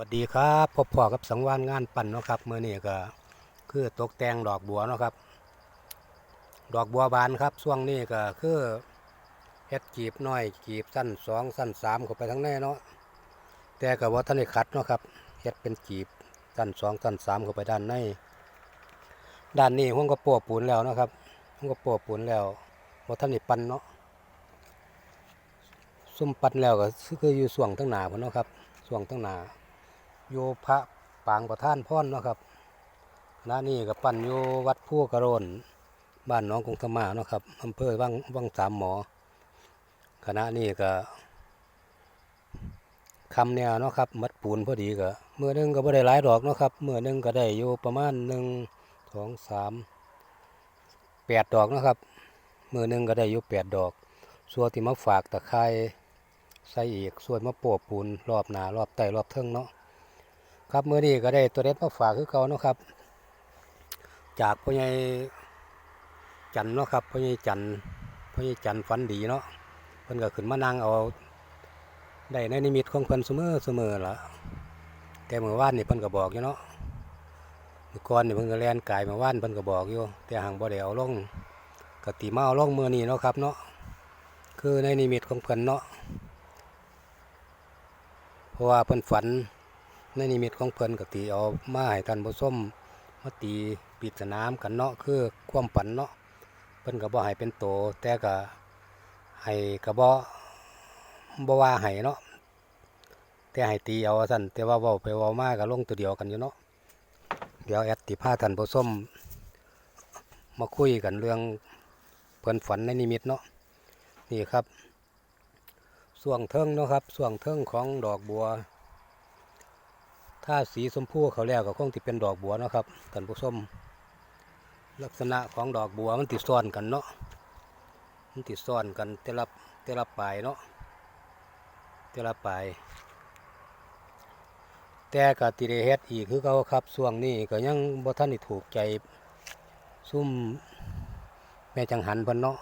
วัสดีครับพบพ่อกับสังวานงานปั่นเนาะครับเมื่อนี้ก็คือตกแต่งดอกบัวเนาะครับ ดอกบัวบานครับช่วงนี้ก็คือเฮ็ดจีบน้อยจีบสั้นสองสั้นสามเข้าไปทั้งในเนาะแต่กับว่าท่านได้ขัดเนาะครับเฮ็ดเป็นจีบสั้นสองสั้นสามเข้าไปด้านในด้านนี้ห้องก็โปะปูนแล้วนะครับห้องก็โปะปูนแล้วว่าท่านได้ปั่นเนาะซุ่มปั่นแล้วก็คืออยู่ส่วงทั้งหนาพุ่นเนาะครับส่วงทั้งหนา โยพระปางประท่านพ่อนเนาะครับคณะนี้ก็ปั่นโยวัดผู้กระโรนบ้านน้องกงธรรมาเนาะครับอำเภอวังวังสามหมอคณะนี้ก็คำแนวเนาะครับมัดปูนพอดีก็เมื่อนึงก็บ่ได้หลายดอกเนาะครับเมื่อนึงก็ได้อยู่ประมาณหนึ่งสองสามแปดดอกนะครับเมื่อนึงก็ได้อยู่แปดดอก ส่วนที่มาฝากตะไคร้ใส่อีกส่วนมาโปะปูนรอบหนารอบใต้รอบเทิงเนาะ ครับเมื้อนี้ก็ได้ตัวเด็ดมาฝากคือเก่าเนาะครับ จากพ่อใหญ่จันเนาะครับพ่อใหญ่จันพ่อใหญ่จันฝันดีเนาะเพิ่นก็ขึ้นมานั่งเอาได้ในนิมิตของเพิ่นเสมอเสมอละแต่เมื่อวานนี่เพิ่นก็บอกอยู่เนาะเมื่อก่อนนี่เพิ่นก็แล่นกายเมื่อวานเพิ่นก็บอกอยู่ แต่หังบ่ได้เอาลงกติมาเอาลงมื้อนี้เนาะครับเนาะคือในนิมิตของเพิ่นเนาะเพราะว่าเพิ่นฝัน ในนิมิตของเพิ่นก็ตีเอามาให้ท่านผู้ชมมาตีปริศนามกันเนาะคือความฝันเนาะเพิ่นก็บ่ให้เป็นโตแต่ก็ให้ก็บ่บ่ว่าให้เนาะแต่ให้ตีเอาซั่นแต่ว่าเว้าไปเว้ามาก็ลงตัวเดียวกันอยู่เนาะเดี๋ยวแอดติพาท่านผู้ชมมาคุยกันเรื่องเพิ่นฝันในนิมิตเนาะนี่ครับส่วงเทิงเนาะครับส่วงเทิงของดอกบัว ถ้าสีชมพูเขาแล้วก็คงที่เป็นดอกบัวนะครับท่านผู้ชมลักษณะของดอกบัวมันติดซ้อนกันเนาะมันติดซ้อนกันแต่ละแต่ละปลายเนาะแต่ละปลายแต่กติได้เฮ็ดอีกคือเขาครับช่วงนี้ก็ยังบ่ทันได้ถูกใจซุ่มแม่จังหันเพิ่นเนาะ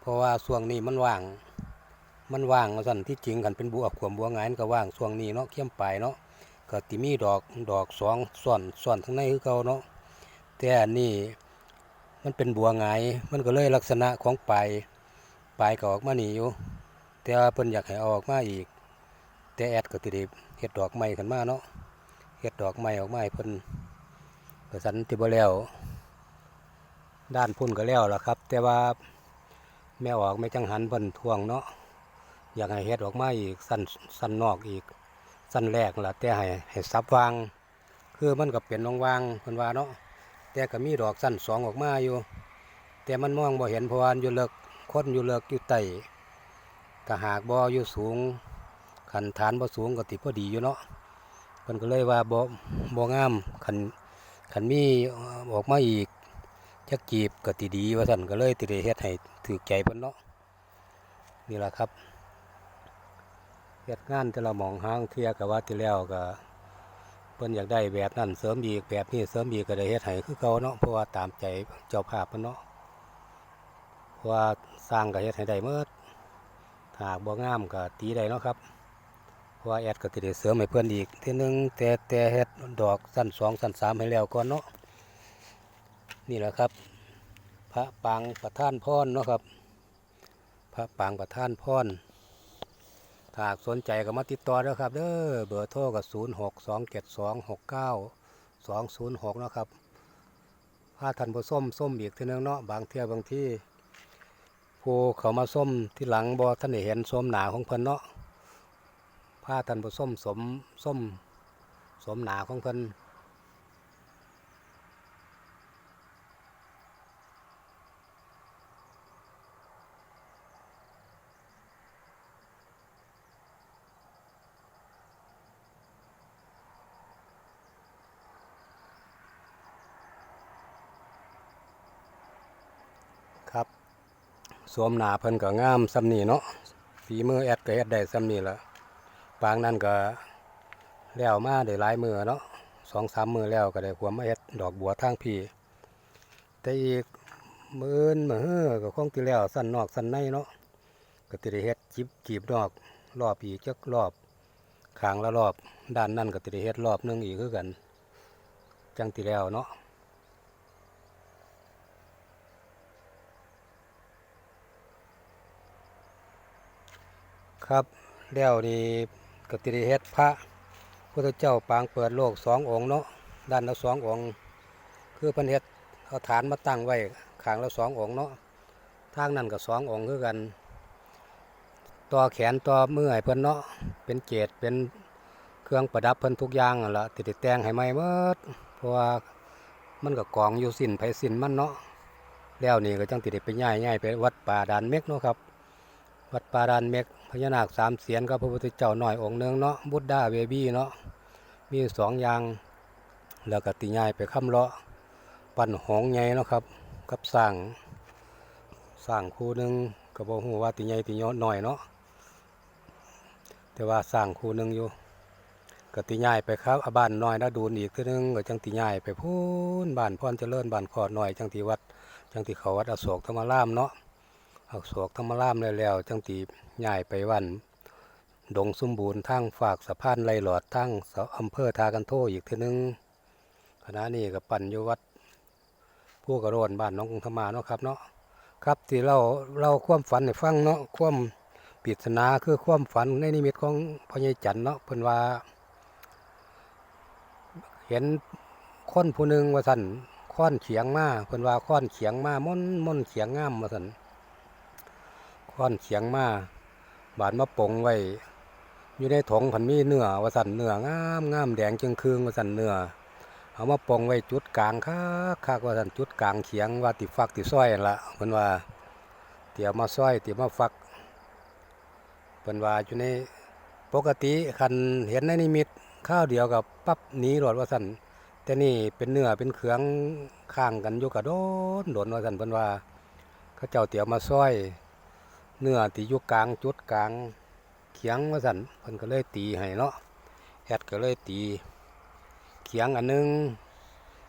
เพราะว่าช่วงนี้มันว่าง มันว่างว่าซั่นที่จริงกันเป็นบัวขวมบัวงายนก็ว่างช่วงนี้เนาะเข้มปลายเนาะ ก็ติมีดอกดอกสองส่วนส่วนทั้างในคือเก่าเนาะแต่อันนี้มันเป็นบัวหงายมันก็เลยลักษณะของปลายปลายก็ออกมานี่อยู่แต่ว่าเพิ่นอยากให้ออกมาอีก แต่แอดก็ติดเฮ็ดดอกไม้ขึ้นมาเนาะเฮ็ดดอกไม้ออกมาเพิ่นก็สันติบ่แล้ว ด้านพุ่นก็แล้วล่ะครับ แต่ว่าแม่ออกไม่จังหันเพิ่นทวงเนาะอยากให้เฮ็ดออกมาอีกสั้นสั้นนอกอีก สั้นแรกล่ะแต่ให้ให้ซับวาง คือมันก็เป็นวงวางๆเพิ่นว่าเนาะแต่ก็มีดอกสั้นสองออกมาอยู่ แต่มันมองบ่เห็นเพราะว่าอยู่เลิกคนอยู่เลิกอยู่ใต้ถ้าหากบ่อยู่สูงขันฐานบ่สูงก็ติพอดีอยู่เนาะเพิ่นก็เลยว่าบ่บ่งามขันขันมีออกมาอีกจักจีบก็ติดีว่าซั่นก็เลยติได้เฮ็ดให้ถูกใจเพิ่นเนาะนี่ล่ะครับ ฮ็ดงานแต่ละหมองห้างเทียกับว่าที่แล้วก็เพิ่นอยากได้แบบนั้นเสริมอีกแบบนี้เสริมอีกก็ได้เฮ็ดให้คือเก่าเนาะเพราะว่าตามใจเจ้าภาพเพิ่นเนาะเพราะว่าสร้างก็เฮ็ดให้ได้เมื่อถาหากบ่งามก็ตีได้เนาะครับเพราะว่าแอดก็สิได้เสริมให้เพิ่นอีกทีนึงแต่แต่เฮ็ดดอกสั้นสองสั้นสามให้แล้วก่อนเนาะนี่แหละครับ พระปางประธานพรเนาะครับ พระปางประธานพร ถ้าสนใจก็มาติดต่อเด้อครับเด้อเบอร์โทรก็0627269206นะครับถ้าท่านผู้ส้มส้มอีกทีนึงเนาะบางเที่ยบางที่ผู้เขามาส้มที่หลังบ่ท่านได้เห็นส้มหนาของเพิ่นเนาะผ้าท่านผู้ส้มสมส้มสมหนาของเพิ่น สวมหนาเพิ่นก็งามซ้ำนี่เนาะฝีมือแอดก็เฮ็ดได้ซ้ำนี่ละปางนั้นก็แล้วมาได้หลายมือเนาะสองสามมือแล้วก็ได้ความมาเฮ็ดดอกบัวทางพี่แต่อีกมือนมือเฮือก็คงที่แล้วสั้นนอกสั้นในเนาะก็ติได้เฮ็ดจิบจีบดอกรอบอีกจักรอบขางละรอบ ด้านนั่นก็ติได้เฮ็ดรอบนึงอีกคือกัน จังติแล้วเนาะ ครับแล้วนี่กติได้เฮ็ดพระพุทธเจ้าปางเปิดโลกสององค์เนาะด้านละสององค์ คือพิ่นเฮ็ดเอาฐานมาตั้งไว้ข้างละสององค์เนาะทางนั้นก็สององค์คือกันต่อแขนต่อมือให้เพิ่นเนาะเป็นเกศเป็นเครื่องประดับเพิ่นทุกอย่างนั่นละติดแต่งให้ใหม่เบิดเพราะว่ามันก็กองอยู่สินไผสินมันเนาะแล้วนี่ก็จังติดไปย้ายย้ายไปวัดป่าดานเม็กเนาะครับ วัดป่าดานเม็ก พญานาคสามเสียนกับพระพุทธเจ้าหน้อยองค์นึงเนาะบุตรดาเบบี้เนาะมีสองอย่างแล้วก็ติย้ายไปค้ำเลาะปั่นหงใหญ่เนาะครับ กับสร้างสร้างคู่หนึงก็บ่ฮู้ว่าติใหญ่ติน้อยเนาะแต่ว่าสร้างคู่หนึ่งอยู่ก็ติย้ายไปครับอาบ้านหน้อยนะดูนอีกทีนึงก็จังติย้ายไปพูนบ้านพรเจริญบ้านขอดหน้อยจังติวัดจังติเขาวัดอโศกธรรมรามเนาะ อโศกธรรมรามแล้วแล้วจังติย้ายไปวันดงสมบูรณ์ทางฝากสะพานไรหลอดทางอำเภอทากันโทอีกทีนึงคณะนี้ก็ปั่นอยู่วัดผู้กระโดนบ้านน้องกรุงธมาเนาะครับเนาะครับที่เราเราความฝันให้ฟังเนาะความปริศนาคือความฝันในนิมิตของพ่อใหญ่จันเนาะเพิ่นว่า เห็นคนผู้หนึ่งว่าสันค้อนเขียงมาเพิ่นว่าค้อนเขียงมาม่อนม่อนเขียงงามว่าสั่น ค้อนเขียงมาบาดมาปงไว้ อยู่ในถงผันมีเนื้อวสันเนื้องามงามแดงจึงคืงว่าสันเนื้อเอามาปงไว้จุดกลางคักคักว่าสันจุดกลางเขียงว่าติฟักติซ้อยนั่นละเพิ่นว่าเตี๋ยวมาซ้อยเตี๋ยวมาฟักเพิ่นว่าอยู่ในปกติคันเห็นในนิมิตข้าวเดียวกับปั๊บหนีรอดว่าซั่นแต่นี่เป็นเนื้อเป็นเครื่องข้างกันอยู่กะโดนโดนว่าซั่นเพิ่นว่าเขาเจ้าเตี๋ยวมาซอย เนื้อที่อยู่กลางจุดกลางเขียงว่าซั่นเพิ่นก็เลยตีให้เนาะแอดก็เลยตีเขียงอันหนึง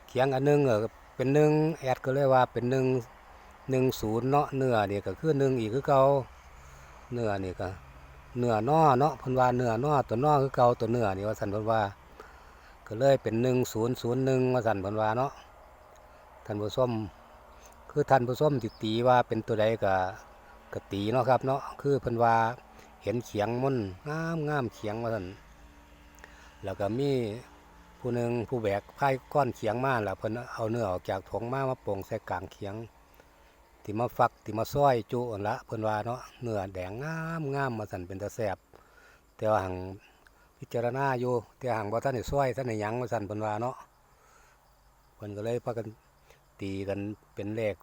เขียงอันหนึงเออเป็นหนึ่งแอดก็เลยว่าเป็นหนึ่งหนึ่งศูนย์เนาะเนื้อเนี่ยก็คือหนึ่งอีกคือเก่าเนื้อนี่ก็เนื้อนอเนาะเพิ่นว่าเนื้อนอตัวนอคือเก่าตัวเนื้อนี่ว่าสันเพิ่นว่า ก็เลยเป็นหนึ่งศูนย์ศูนย์หนึ่งว่าสันเพิ่นว่าเนาะท่านผู้ชมคือท่านผู้ชมติตีว่าเป็นตัวใดก็ กตีเนาะครับเนาะคือเพิ่นว่าเห็นเขียงมุ่นงามงามเขียงว่าสันแล้วก็มีผู้หนึ่งผู้แบกไพ่ก้อนเขียงมาแล้วเพิ่นเอาเนื้อออกจากถงมามาโป่งใส่กลางเขียงที่มาฟักที่มาซอยจุอันละเพิ่นว่าเนาะเนื้อแดงงามงามมาสั่นเป็นตาแซ่บแต่ว่าหังพิจารณาอยู่แต่หังบ่ทันได้ซอยทันได้หยังมาสั่นเพิ่นว่าเนาะเพิ่นก็เลยพากันตีกันเป็นเลข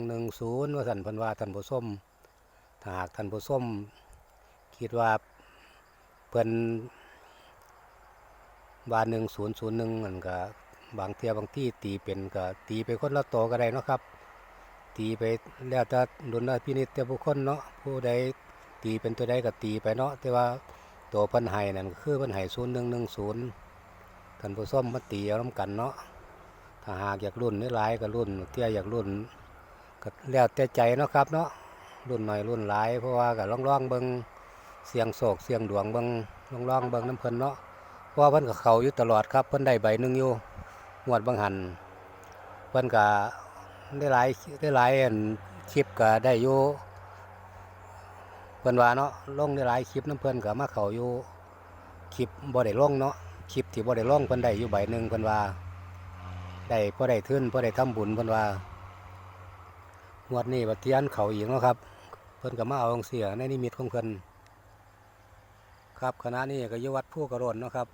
0110ว่าสั่นเพิ่นว่าท่านผู้ชม ถ้าหากท่านผู้ชมคิดว่าเพิ่นว่า1001นั่งมันก็บางเทียบางที่ตีเป็นก็ตีไปคนละโตก็ได้นะครับ ตีไปแล้วแต่ดุลพินิจแต่บุคคลเนาะผู้ใดตีเป็นตัวใดก็ตีไปเนาะแต่ว่าตัวเพันไห้นั่นคือเพันไห้ศูนย์หนึ่งหนึ่งศูนย์ท่านผู้ส้มมาตีเอาน้ำกันเนาะถ้าหากอยากรุ่นหลายก็รุ่นเตี้ยอยากรุ่นก็แล้วแต่ใจเนาะครับเนาะ รุ่นหน่อยรุ่นหลาย เพราะว่าก็ล่องล่องๆเบิงเสียงโศกเสียงดวงเบิงล่องล่องๆเบิงน้ำเพลินเนาะเพราะว่าเพิ่นกับเขาอยู่ตลอดครับเพิ่นได้ใบหนึ่งอยู่งวดบางหันเพิ่นก็ได้หลายได้หลายอันคลิปก็ได้อยู่เพิ่นว่าเนาะลงได้หลายคลิปน้ำเพิ่นก็มาเขาอยู่คลิปบ่ได้ลงเนาะคลิปที่บ่ได้ลงเพิ่นได้อยู่ใบหนึ่งเพิ่นว่าได้พอได้ทุนพอได้ทำบุญเพิ่นว่างวดนี้บัดเทียนเขาอีกเนาะครับ เพิ่นก็มาเอาเสียในนิมิตของเพิ่นครับคณะนี้ก็ยวัดผู้กระโดนเนาะครับ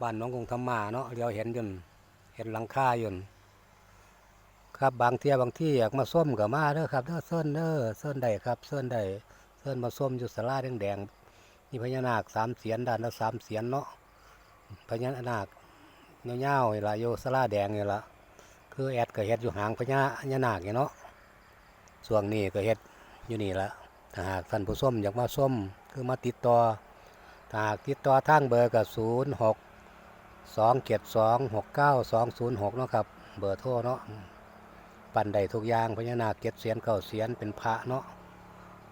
บ้านน้องกงธรรมาเนาะเดี๋ยวเห็นยืนเห็นหลังคาอยู่ครับบางเที่ยบางที่อยากมาส้มกับมาเด้อครับเด้อเส้นเด้อเส้นใดครับเส้นใดเส้นมาส้มอยู่สลาแดงแดงนี่พญานาคสามเสียนด้านละสามเสียนเนาะพญานาคเงาๆนี่ละอยู่สลาแดงนี่ละคือแอดก็เฮ็ดอยู่หางพญาพญานาคเนาะส่วงนี้ก็เฮ็ด อยู่นี่ละถ้าหากท่านผู้ส้มอยากมาส้มคือมาติดต่อถ้าหากติดต่อทางเบอร์กับศูนย์หกสองเจ็ดสองหกเก้าสองศูนย์หกเนาะครับ เบอร์โทรเนาะปั่นได้ทุกอย่างพญานาคเก็ดเสียนเก่าเสียนเป็นพระเนาะ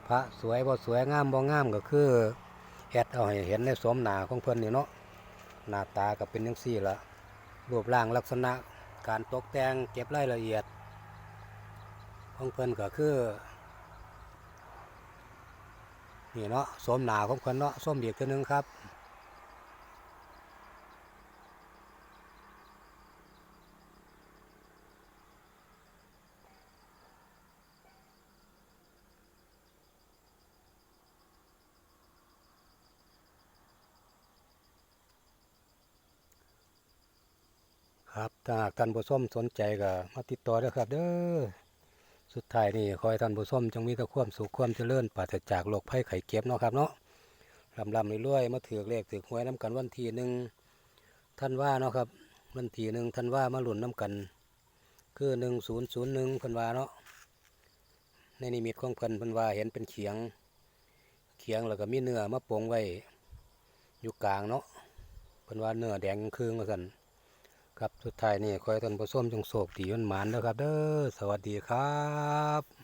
พระสวยบ่สวยงามบ่งามก็คือแอดเอาให้เห็นในสวมหน้าของเพิ่นนี่เนาะหน้าตาก็เป็นจังซี่ละรูปร่างลักษณะการตกแต่งเก็บรายละเอียด ของเพิ่นก็คือ นี่เนาะสวมหนาของเพิ่นเนาะส้มอีกตัวหนึงครับครับถ้าหากท่านผู้ชมสนใจก็มาติดต่อเด้ครับ เด้อ สุดท้ายนี่ขอให้ท่านผู้ชมจงมีแต่ความสุขความเจริญปราศจากโรคภัยไข้เจ็บเนาะครับเนาะลำลำรวยๆมาถือเลขถือหวยน้ำกันวันที่หนึ่งท่านว่าเนาะครับ วันที่หนึ่งท่านว่ามาหลุนน้ำกัน คือหนึ่งศูนย์ศูนย์หนึ่งเพิ่นว่าเนาะในนิมิตของเพิ่นเพิ่นว่าเห็นเป็นเขียง เขียงแล้วก็มีเนื้อมาโปงไว้อยู่กลางเนาะเพิ่นว่าเนื้อแดงครึ่งว่าซั่น ครับสุดท้ายนี่ขอให้ท่านผู้ชมจงโศกดีมันหมานนะครับ เด้อสวัสดีครับ